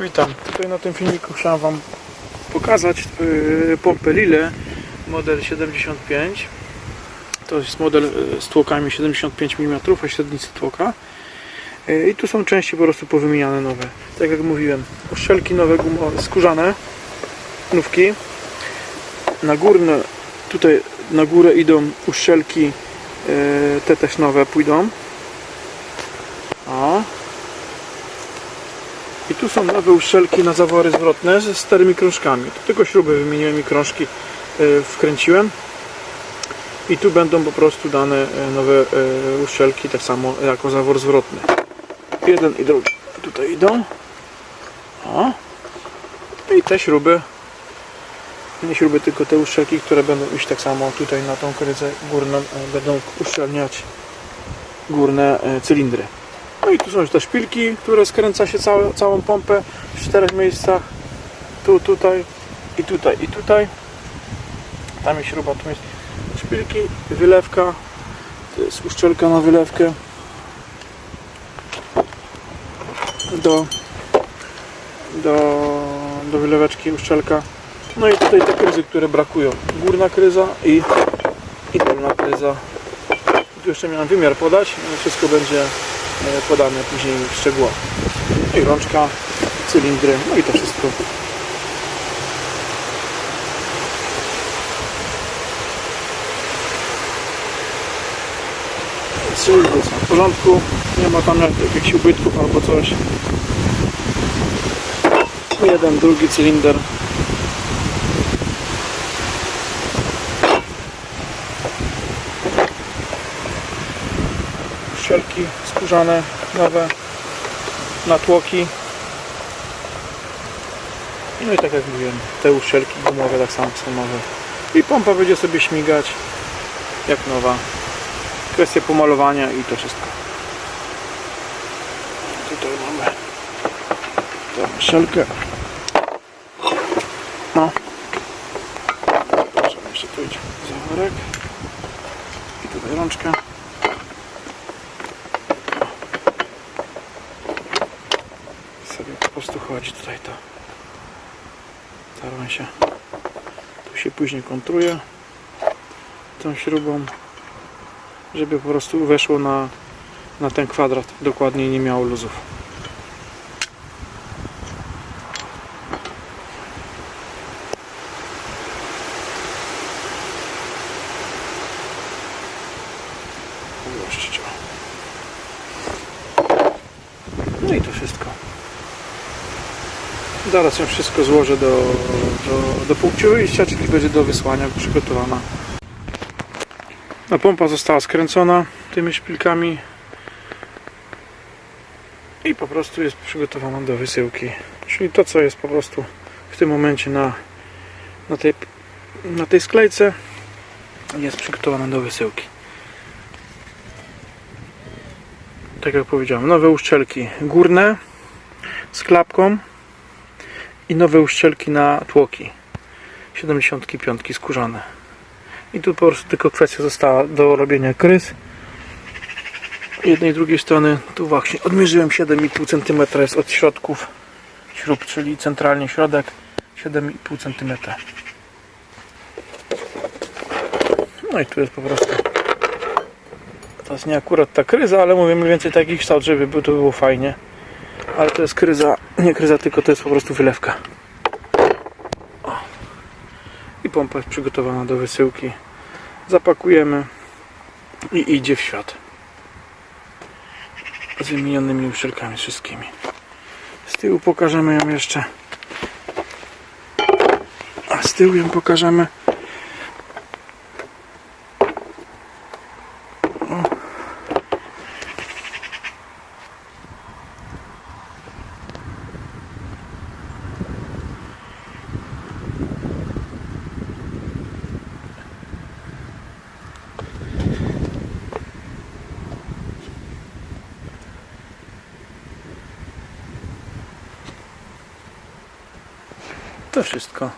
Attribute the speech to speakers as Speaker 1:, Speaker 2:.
Speaker 1: Witam. Tutaj na tym filmiku chciałem Wam pokazać yy, pompę Lille model 75. To jest model yy, z tłokami 75 mm, a średnicy tłoka. Yy, I tu są części po prostu powymieniane nowe. Tak jak mówiłem, uszczelki nowe gumowe, skórzane, nówki. Na górne, tutaj na górę idą uszczelki, te też nowe pójdą. O, i tu są nowe uszczelki na zawory zwrotne ze starymi krążkami. Tu tylko śruby wymieniłem i krążki e, wkręciłem. I tu będą po prostu dane e, nowe e, uszczelki, tak samo jako zawór zwrotny. Jeden i drugi tutaj idą. O. I te śruby, nie śruby, tylko te uszczelki, które będą iść tak samo tutaj na tą kryzę górną, będą uszczelniać górne cylindry. No i tu są już te szpilki, które skręca się całe, całą pompę w czterech miejscach. Tu, tutaj i tutaj i tutaj. Tam jest śruba, tu jest szpilki, wylewka. To jest uszczelka na wylewkę. Do, do, do wyleweczki uszczelka. No i tutaj te kryzy, które brakują. Górna kryza i, i dolna kryza. Tu jeszcze miałem wymiar podać, wszystko będzie podane później w szczegółach. No i rączka, cylindry, no i to wszystko. Cylindry są w porządku, nie ma tam jakichś ubytków albo coś. Jeden, drugi cylinder. Szelki skórzane, nowe, natłoki. No i tak jak mówiłem, te uszczelki gumowe tak samo są nowe. I pompa będzie sobie śmigać jak nowa. Kwestia pomalowania i to wszystko. Tutaj mamy tę szelkę. No. Zobaczymy, jeszcze tu idzie zaworek. I tutaj rączka. sobie po prostu chodzi tutaj to staramy się tu się później kontruje tą śrubą żeby po prostu weszło na, na ten kwadrat. Dokładnie nie miało luzów. No i to wszystko. Zaraz ją wszystko złożę do, do, do punktu wyjścia, czyli będzie do wysłania przygotowana. A pompa została skręcona tymi szpilkami i po prostu jest przygotowana do wysyłki. Czyli to, co jest po prostu w tym momencie na, na, tej, na tej sklejce jest przygotowane do wysyłki. Tak jak powiedziałem, nowe uszczelki górne z klapką i nowe uszczelki na tłoki. 75 skórzane. I tu po prostu tylko kwestia została do robienia krys. Jednej i drugiej strony tu właśnie odmierzyłem 7,5 cm jest od środków śrub, czyli centralnie środek 7,5 cm no i tu jest po prostu to jest nie akurat ta kryza, ale mówię mniej więcej taki kształt, żeby by to było fajnie ale to jest kryza, nie kryza, tylko to jest po prostu wylewka. O. I pompa jest przygotowana do wysyłki. Zapakujemy i idzie w świat. Z wymienionymi uszczelkami wszystkimi. Z tyłu pokażemy ją jeszcze. A z tyłu ją pokażemy. To wszystko.